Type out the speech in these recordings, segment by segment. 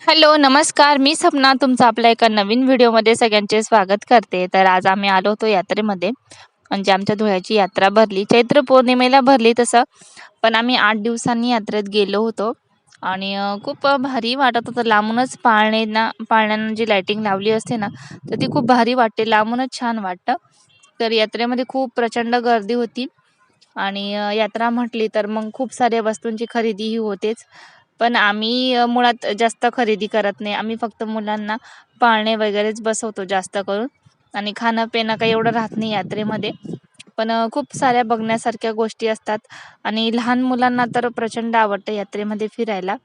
Hello, नमस्कार. मी सपना तुमचं आपल्या एका नवीन व्हिडिओमध्ये सगळ्यांचे स्वागत करते. तर आज आम्ही आलो होतो यात्रेमध्ये. म्हणजे आमच्या धुळ्याची यात्रा भरली. चैत्र पौर्णिमेला भरली तसं, पण आम्ही आठ दिवसांनी यात्रेत गेलो होतो आणि खूप भारी वाटत होतं. लांबूनच पाळणेना पाळण्यांना जी लाइटिंग लावली असते ना, तर ती खूप भारी वाटते. लांबूनच छान वाटतं. तर यात्रेमध्ये खूप प्रचंड गर्दी होती आणि यात्रा म्हटली तर मग खूप साऱ्या वस्तूंची खरेदीही होतेच. पण आम्ही मुळात जास्त खरेदी करत नाही. आम्ही फक्त मुलांना पाळणे वगैरेच बसवतो जास्त करून आणि खाणं-पिणं काही एवढं राहत नाही यात्रेमध्ये. पण खूप साऱ्या बघण्यासारख्या गोष्टी असतात आणि लहान मुलांना तर प्रचंड आवडतं यात्रेमध्ये फिरायला.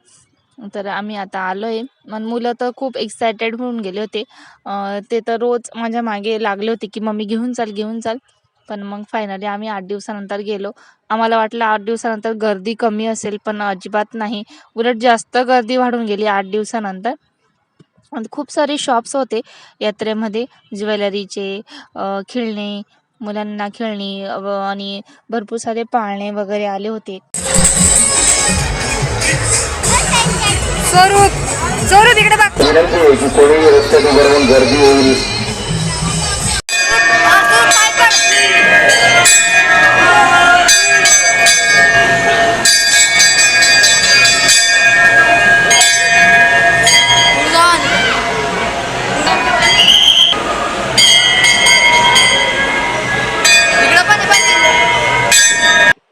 तर आम्ही आता आलोय. मग मुलं तर खूप एक्सायटेड होऊन गेले होते. ते तर रोज माझ्या मागे लागले होते, की "मम्मी घेऊन चाल, घेऊन चाल." पण मग फायनली आम्ही 8 दिवसानंतर गेलो. आम्हाला वाटलं 8 दिवसानंतर गर्दी कमी असेल, पण अजिबात नाही. उलट जास्त गर्दी वाढून गेली 8 दिवसानंतर. आणि खूप सारे शॉप्स होते यात्रेमध्ये ज्वेलरीचे, खेळणे, मुलांना खेळणी आणि भरपूर सारे पाळणे वगैरे आले होते. स्वरूप स्वरूप इकडे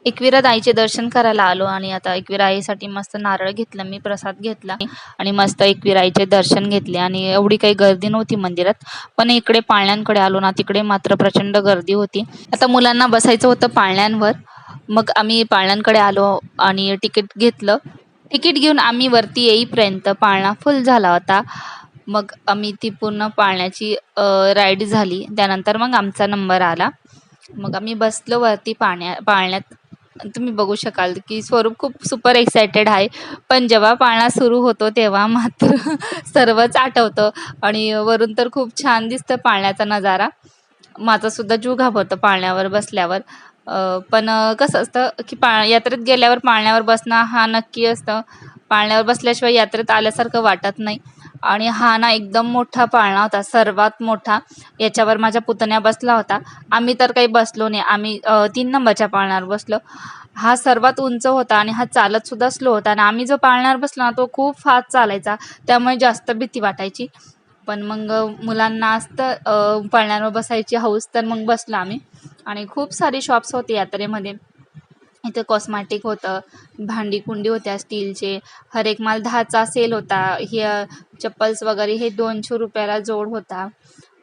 एकविरात आईचे दर्शन करायला आलो आणि आता एकविरा आईसाठी मस्त नारळ घेतला मी, प्रसाद घेतला आणि मस्त एकविरा आईचे दर्शन घेतले आणि एवढी काही गर्दी नव्हती मंदिरात. पण इकडे पाळण्यांकडे आलो ना, तिकडे मात्र प्रचंड गर्दी होती. आता मुलांना बसायचं होतं पाळण्यांवर. मग आम्ही पाळण्यांकडे आलो आणि तिकीट घेतलं. तिकीट घेऊन आम्ही वरती येईपर्यंत पाळणा फुल झाला होता. मग आम्ही ती पूर्ण पाळण्याची राईड झाली. त्यानंतर मग आमचा नंबर आला. मग आम्ही बसलो वरती पाळण्या पाळण्यात. तुम्ही बघू शकाल की स्वरूप खूप सुपर एक्सायटेड आहे. पण जेव्हा पाळणा सुरू होतो तेव्हा मात्र सर्वच आठवतं आणि वरून तर खूप छान दिसतं पाळण्याचा नजारा. माझा सुद्धा जीव घाबरतो पाळण्यावर बसल्यावर. पण कसं असतं की पा यात्रेत गेल्यावर पाळण्यावर बसणं हा नक्की असतं. पाळण्यावर बसल्याशिवाय यात्रेत आल्यासारखं वाटत नाही आणि हा ना एकदम मोठा पाळणा होता, सर्वात मोठा. याच्यावर माझ्या पुतण्या बसला होता. आम्ही तर काही बसलो नाही. आम्ही तीन नंबरच्या पाळण्यावर बसलो. हा सर्वात उंच होता आणि हा चालत सुद्धा स्लो होता आणि आम्ही जो पाळणार बसलो ना, तो खूप फास्ट चालायचा. त्यामुळे जास्त भीती वाटायची. पण मग मुलांना असतं पाळण्यावर पाळण्यांवर बसायची हौस, तर मग बसलो आम्ही आणि खूप सारी शॉप्स होते यात्रेमध्ये. इथं कॉस्मॅटिक होतं, भांडी-कुंडी होत्या स्टीलचे. हर एक माल 10चा सेल होता. हे चप्पल्स वगैरे हे दोनशे रुपयाला जोड होता.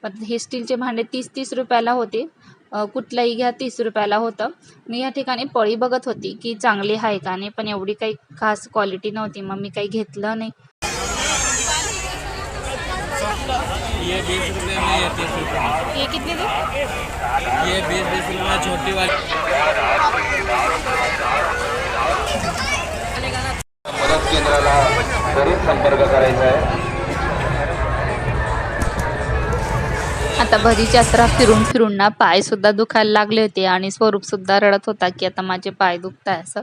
पण हे स्टीलचे भांडे तीस तीस रुपयाला होते. कुठलंही घ्या तीस रुपयाला होतं. मी या ठिकाणी पळी बघत होती, की चांगली आहे का नाही, पण एवढी काही खास क्वालिटी नव्हती. मग मी काही घेतलं नाही. ये बीस रुपये में ये तीस रुपये में। हे किती ये बीस बीस रुपये में छोटी वाली। मदत केंद्राला त्वरित संपर्क करायचा आहे. आता भरीची यात्रा फिरून फिरून ना पाय सुद्धा दुखायला लागले होते आणि स्वरूप सुद्धा रडत होता की आता माझे पाय दुखताय असं.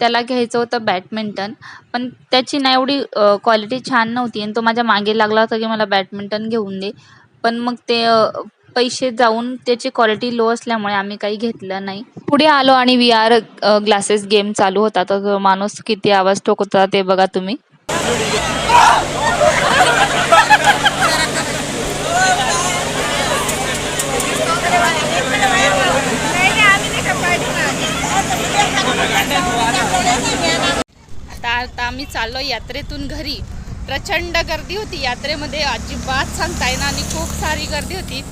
त्याला घ्यायचं होतं बॅडमिंटन. पण त्याची ना एवढी क्वालिटी छान नव्हती आणि तो माझ्या मागे लागला होता की मला बॅडमिंटन घेऊन दे. पण मग ते पैसे जाऊन त्याची क्वालिटी लो असल्यामुळे आम्ही काही घेतलं नाही. पुढे आलो आणि व्ही आर ग्लासेस गेम चालू होता. तर माणूस किती आवाज ठोकत होता ते बघा तुम्ही. आता आम्ही चाललो यात्रेतून घरी. प्रचंड गर्दी होती यात्रेमध्ये अजिबात सांगता येणार आणि खूप सारी गर्दी होती.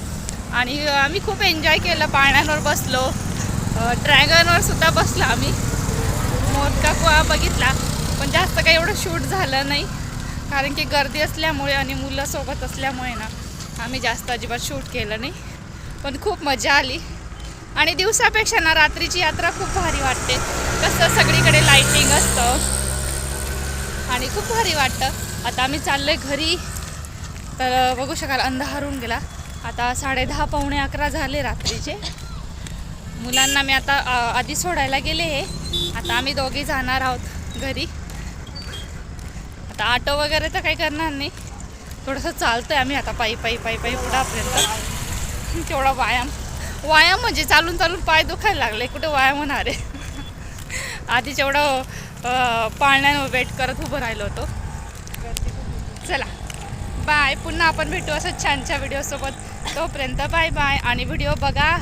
आणि आम्ही खूप एन्जॉय केलं. पाण्यावर बसलो. ड्रॅगनवर सुद्धा बसलो आम्ही. मोदका कुवा बघितला. पण जास्त काही एवढं शूट झालं नाही. कारण की गर्दी असल्यामुळे आणि मुलं सोबत असल्यामुळे ना आम्ही जास्त अजिबात शूट केलं नाही. पण खूप मजा आली. आणि दिवसापेक्षा ना रात्रीची यात्रा खूप भारी वाटते. कसं सगळीकडे लाईटिंग असतं. आणि खूप भारी वाटतं. आता आम्ही चाललो आहे घरी. तर बघू शकाल अंधारून गेला. आता साडेदहा पावणे अकरा झाले रात्रीचे. मुलांना मी आता आधी सोडायला गेले हे. आता आम्ही दोघे जाणार आहोत घरी. आता ऑटो वगैरे तर काही करणार नाही. थोडंसं चालतंय आम्ही आता पायी पायी पायी पायी पुढापर्यंत. तेवढा व्यायाम. व्यायाम म्हणजे चालून चालून पाय दुखायला लागले. कुठे व्यायाम होणार आहे? आधी जेवढं पाळण्यानं वेट करत उभं राहिलो होतो. चला. बाय पुन्हा आपण भेटू असं छानच्या व्हिडिओसोबत तोपर्यंत बाय बाय आणि व्हिडिओ बघा.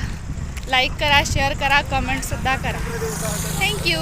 लाईक करा शेअर करा कमेंटसुद्धा करा. थँक्यू